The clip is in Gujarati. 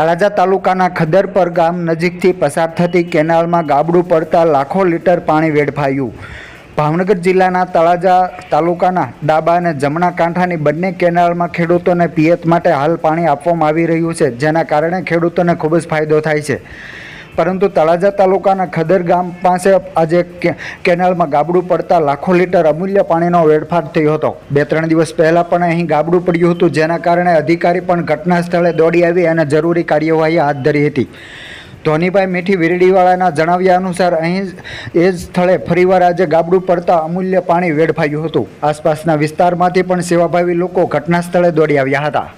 તળાજા તાલુકાના ખદરપર ગામ નજીકથી પસાર થતી કેનાલમાં ગાબડું પડતા લાખો લીટર પાણી વેડફાયું. ભાવનગર જિલ્લાના તળાજા તાલુકાના ડાબા અને જમણા કાંઠાની બંને કેનાલમાં ખેડૂતોને પિયત માટે હાલ પાણી આપવામાં આવી રહ્યું છે, જેના કારણે ખેડૂતોને ખૂબ જ ફાયદો થાય છે. પરંતુ તળાજા તાલુકાના ખદર ગામ પાસે આજે કેનાલમાં ગાબડું પડતા લાખો લીટર અમૂલ્ય પાણીનો વેડફાટ થયો હતો. બે ત્રણ દિવસ પહેલાં પણ અહીં ગાબડું પડ્યું હતું, જેના કારણે અધિકારી પણ ઘટના સ્થળે દોડી આવી અને જરૂરી કાર્યવાહી હાથ ધરી હતી. ધોનીભાઈ મીઠી વીરડીવાળાના જણાવ્યા અનુસાર અહીં એ જ સ્થળે ફરીવાર આજે ગાબડું પડતા અમૂલ્ય પાણી વેડફાયું હતું. આસપાસના વિસ્તારમાંથી પણ સેવાભાવી લોકો ઘટના સ્થળે દોડી આવ્યા હતા.